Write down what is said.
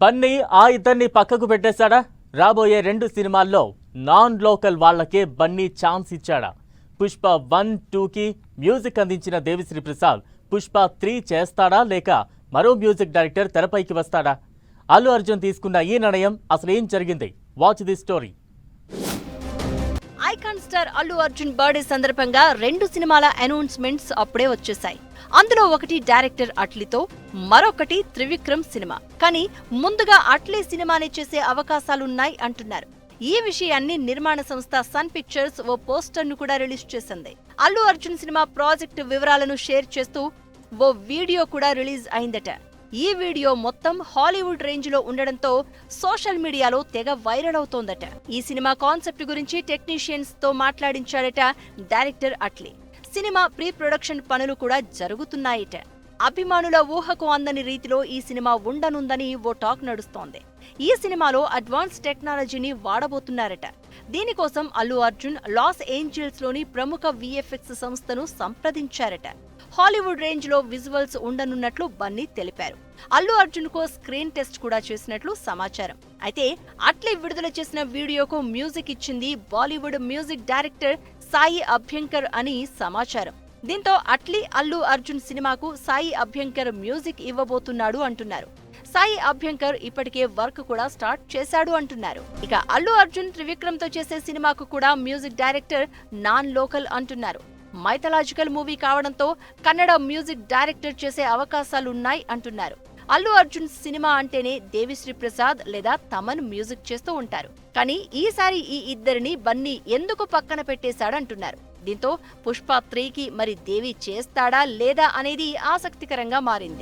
బన్నీ ఆ ఇద్దరిని పక్కకు పెట్టేశాడా? రాబోయే రెండు సినిమాల్లో నాన్ లోకల్ వాళ్ళకే బన్నీ ఛాన్స్ ఇచ్చాడా? పుష్ప వన్ టూకి మ్యూజిక్ అందించిన దేవిశ్రీ ప్రసాద్ పుష్ప త్రీ చేస్తాడా లేక మరో మ్యూజిక్ డైరెక్టర్ తెరపైకి వస్తాడా? అల్లు అర్జున్ తీసుకున్న ఈ నిర్ణయం అసలు ఏం జరిగింది? Watch the story icon star Allu Arjun birthday సందర్భంగా రెండు సినిమాల అనౌన్స్మెంట్స్ అప్పుడే వచ్చేశాయి. అందులో ఒకటి డైరెక్టర్ అట్లీతో మరొకటి త్రివిక్రమ్ సినిమా. కానీ ముందుగా అట్లీ సినిమాని చేసే అవకాశాలున్నాయి అంటున్నారు. ఈ విషయాన్ని నిర్మాణ సంస్థ సన్ పిక్చర్స్ ఓ పోస్టర్ను కూడా రిలీజ్ చేసింది. అల్లు అర్జున్ సినిమా ప్రాజెక్టు వివరాలను షేర్ చేస్తూ ఓ వీడియో కూడా రిలీజ్ అయిందట. ఈ వీడియో మొత్తం హాలీవుడ్ రేంజ్లో ఉండడంతో సోషల్ మీడియాలో తెగ వైరల్ అవుతోందట. ఈ సినిమా కాన్సెప్ట్ గురించి టెక్నీషియన్స్తో మాట్లాడించాడట డైరెక్టర్ అట్లీ. సినిమా ప్రీ ప్రొడక్షన్ పనులు కూడా జరుగుతున్నాయట. అభిమానుల ఊహకు అందని రీతిలో ఈ సినిమా ఉండనుందని ఓ టాక్ నడుస్తోంది. ఈ సినిమాలో అడ్వాన్స్ టెక్నాలజీని వాడబోతున్నారట. దీనికోసం అల్లు అర్జున్ లాస్ ఏంజల్స్లోని ప్రముఖ విఎఫ్ఎక్స్ సంస్థను సంప్రదించారట. హాలీవుడ్ రేంజ్లో విజువల్స్ ఉండనున్నట్లు బన్నీ తెలిపారు. Allu Arjun co screen test కూడా చేసినట్లు సమాచారం. అయితే అట్లే విడుదల చేసిన వీడియోకు మ్యూజిక్ ఇచ్చింది Bollywood music director Sai Abhyankar అని సమాచారం. దీంతో అట్లీ అల్లు అర్జున్ సినిమాకు సాయి అభ్యంకర్ మ్యూజిక్ ఇవ్వబోతున్నాడు అంటున్నారు. సాయి అభ్యంకర్ ఇప్పటికే వర్క్ కూడా స్టార్ట్ చేశాడు అంటున్నారు. ఇక అల్లు అర్జున్ త్రివిక్రమ్తో చేసే సినిమాకు కూడా మ్యూజిక్ డైరెక్టర్ నాన్ లోకల్ అంటున్నారు. మైథలాజికల్ మూవీ కావడంతో కన్నడ మ్యూజిక్ డైరెక్టర్ చేసే అవకాశాలున్నాయి అంటున్నారు. అల్లు అర్జున్ సినిమా అంటేనే దేవిశ్రీ ప్రసాద్ లేదా తమన్ మ్యూజిక్ చేస్తూ ఉంటారు. కానీ ఈసారి ఈ ఇద్దరిని బన్నీ ఎందుకు పక్కన పెట్టేశాడంటున్నారు దీంతో పుష్ప త్రీకి మరి దేవి చేస్తాడా లేదా అనేది ఆసక్తికరంగా మారింది.